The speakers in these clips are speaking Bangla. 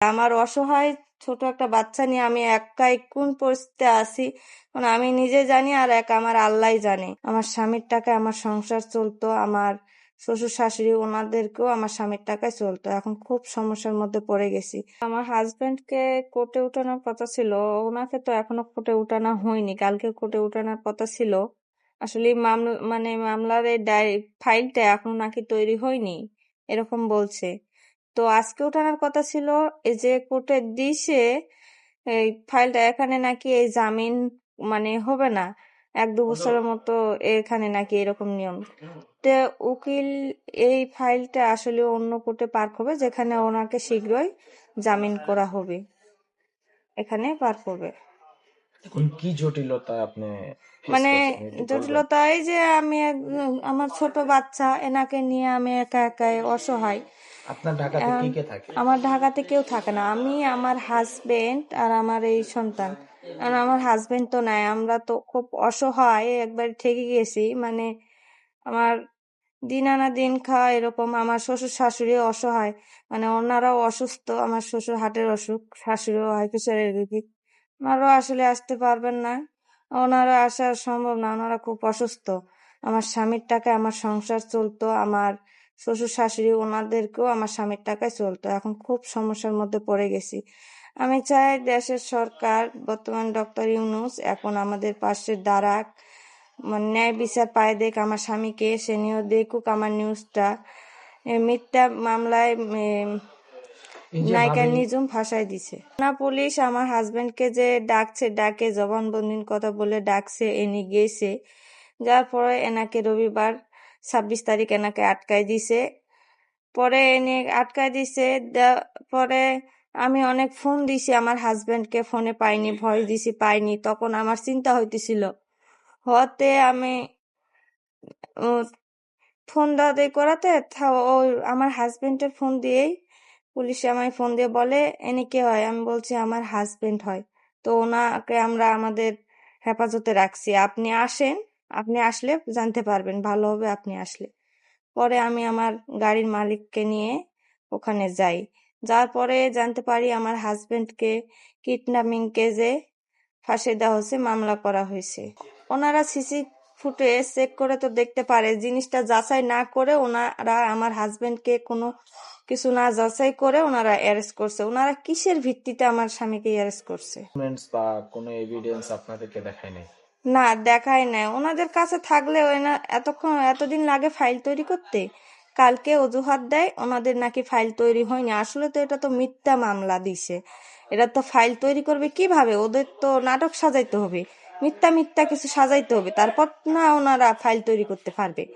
আমার অসহায় ছোট একটা বাচ্চা নিয়ে আমি একাই কোন পরিস্থিতিতে আছি? মানে আমি নিজে জানি আর এক আমার আল্লাহ জানে। আমার স্বামীর টাকায় আমার সংসার চলতো, আমার শ্বশুর শাশুড়ি ওনাদেরকেও আমার স্বামীর টাকায় চলতো। এখন খুব সমস্যার মধ্যে পড়ে গেছি। আমার হাজবেন্ডকে কোর্টে উঠানোর কথা ছিল, ওনাকে তো এখনও কোর্টে উঠানো হয়নি। কালকে কোর্টে উঠানোর কথা ছিল। আসলে মামলা মানে মামলার এই ফাইলটা এখনও নাকি তৈরি হয়নি, এরকম বলছে। তো আজকে ওঠানোর কথা ছিল এই যে কোর্টে দিছে এই ফাইলটা এখানে নাকি এই জামিন মানে হবে না এক দু বছরের মতো এখানে নাকি এরকম নিয়ম। তো উকিল এই ফাইলটা আসলে অন্য কোর্টে পার হবে যেখানে ওনাকে শীঘ্রই জামিন করা হবে। এখানে পার করবে এখন কি জটিলতা আপনি মানে জটিলতা এই যে আমি আমার ছোট বাচ্চা এনাকে নিয়ে আমি একা একাই অসহায়। আপনার ঢাকাতে কে কে থাকে? আমার ঢাকাতে কেউ থাকে না। আমি আমার হাজবেন্ড আর আমার এই সন্তান। আর আমার হাজবেন্ড তো নাই। আমরা তো খুব অসহায়। একবার ঠেকে গেছি। মানে আমার দিন আনা দিন খাওয়া এরকম। আমার শ্বশুর শাশুড়ি অসহায়। মানে ওনারাও অসুস্থ। আমার শ্বশুর হাটের অসুখ। শাশুড়িও হাই প্রেশারের রোগী। ওনারাও আসলে আসতে পারবেন না। ওনারা আসা সম্ভব না। ওনারা খুব অসুস্থ। আমার স্বামীর টাকায় আমার সংসার চলতো। আমার শ্বশুর শাশুড়ি ওনাদেরকেও আমার স্বামীর টাকায় চলতো। এখন খুব সমস্যার মধ্যে পড়ে গেছি। আমি চাই দেশের সরকার বর্তমান ডক্টর ইউনুস এখন আমাদের পাশে দাঁড়াক। মানে ন্যায় বিচার পায় দেখ আমার স্বামীকে সে নিয়েও দেখুক আমার নিউজটা। মিথ্যা মামলায় নায়িকা নিজুম ফাঁসাই দিছে। না পুলিশ আমার হাজবেন্ডকে যে ডাকছে ডাকে জবানবন্দির কথা বলে ডাকছে এনে গেছে। যার পরে এনাকে রবিবার ছাব্বিশ তারিখ এনাকে আটকায় দিছে। পরে এনে আটকায় দিছে দে- পরে আমি অনেক ফোন দিছি আমার হাজবেন্ডকে ফোনে পাইনি ভয়েস দিছি পাইনি তখন আমার চিন্তা হইতেছিল। হতে আমি ফোন দাদে করাতে ও আমার হাজবেন্ডের ফোন দিয়েই পুলিশে আমায় ফোন দিয়ে বলে এনে কে হয়? আমি বলছি আমার হাজবেন্ড হয়। তো ওনাকে আমরা আমাদের হেফাজতে রাখছি। আপনি আসেন আপনি আসলে জানতে পারবেন, ভালো হবে আপনি আসলে। পরে আমি আমার গাড়ির মালিককে নিয়ে ওখানে যাই। যাওয়ার পরে জানতে পারি আমার হাজবেন্ডকে কিডন্যাপিং কেজে ফাঁসি দেওয়া হয়েছে, মামলা করা হয়েছে। ওনারা সিসি ফুটেজ চেক করে তো দেখতে পারে, জিনিসটা যাচাই না করে ওনারা আমার হাজবেন্ডকে কোনো কিছু না যাচাই করে ওনারা অ্যারেস্ট করছে। ওনারা কিসের ভিত্তিতে আমার স্বামীকে অ্যারেস্ট করছে? বা কোনো এভিডেন্স আপনাদেরকে দেখায় নাই না দেখাই নাই। ওনাদের কাছে থাকলে ওনা এতক্ষণ, এতদিন লাগে ফাইল তৈরি করতে? কালকে অজুহাত দেয়, ওনাদের নাকি ফাইল তৈরি হয়নি। আসলে তো এটা তো মিথ্যা মামলা দিছে। এটা তো ফাইল তৈরি করবে কীভাবে? ওদের তো নাটক সাজাইতে হবে। মিথ্যা মিথ্যা কিছু সাজাইতে হবে। তারপর না ওনারা ফাইল তৈরি করতে পারবে।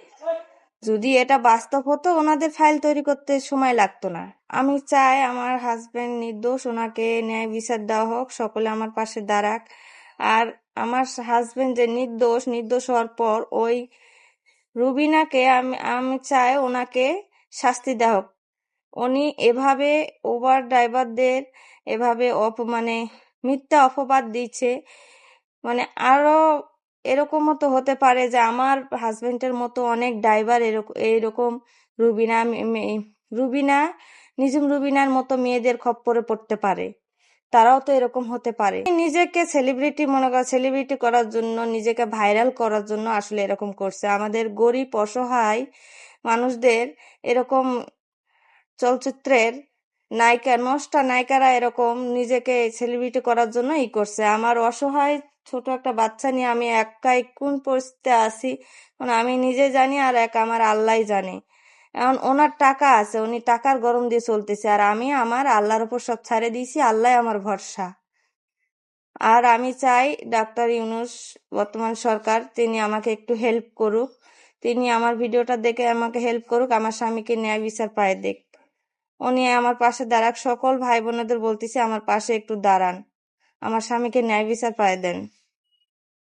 যদি এটা বাস্তব হতো, ওনাদের ফাইল তৈরি করতে সময় লাগতো না। আমি চাই আমার হাজবেন্ড নির্দোষ, ওনাকে ন্যায় বিচার দেওয়া হোক, সকলে আমার পাশে দাঁড়াক। আর আমার হাজবেন্ড যে নির্দোষ নির্দোষ হওয়ার পর ওই রুবিনাকে আমি আমি চাই ওনাকে শাস্তি দেওয়া হোক উনি এভাবে ওভার ড্রাইভারদের এভাবে অপ মানে মিথ্যা অপবাদ দিচ্ছে। মানে আরও এরকম তো হতে পারে যে আমার হাজবেন্ডের মতো অনেক ড্রাইভার এরকম এইরকম রুবিনা রুবিনা, নিজুম রুবিনার মতো মেয়েদের খপ্পরে পড়তে পারে। তারাও তো এরকম হতে পারে। নিজেকে সেলিব্রিটি মনে কর সেলিব্রিটি করার জন্য, নিজেকে ভাইরাল করার জন্য আসলে এরকম করছে। আমাদের গরিব, অসহায় মানুষদের এরকম চলচ্চিত্রের নায়িকা, নষ্টা নায়িকারা এরকম নিজেকে সেলিব্রিটি করার জন্য ই করছে। আমার অসহায় ছোট একটা বাচ্চা নিয়ে আমি একাই কোন পরিস্থিতিতে আছি মানে আমি নিজে জানি আর এক আমার আল্লাহ জানে। এখন ওনার টাকা আছে, উনি টাকার গরম দিয়ে চলতেছে, আর আমি আমার আল্লাহর উপর সব ছাড়ে দিয়েছি আল্লাহ আমার ভরসা। আর আমি চাই ডাক্তার ইউনুস, বর্তমান সরকার, তিনি আমাকে একটু হেল্প করুক। তিনি আমার ভিডিওটা দেখে আমাকে হেল্প করুক, আমার স্বামীকে ন্যায় বিচার পায় দেখ। উনি আমার পাশে দাঁড়াক, সকল ভাই বোনেদের বলতেছি, আমার পাশে একটু দাঁড়ান। আমার স্বামীকে ন্যায় বিচার পায় দেন।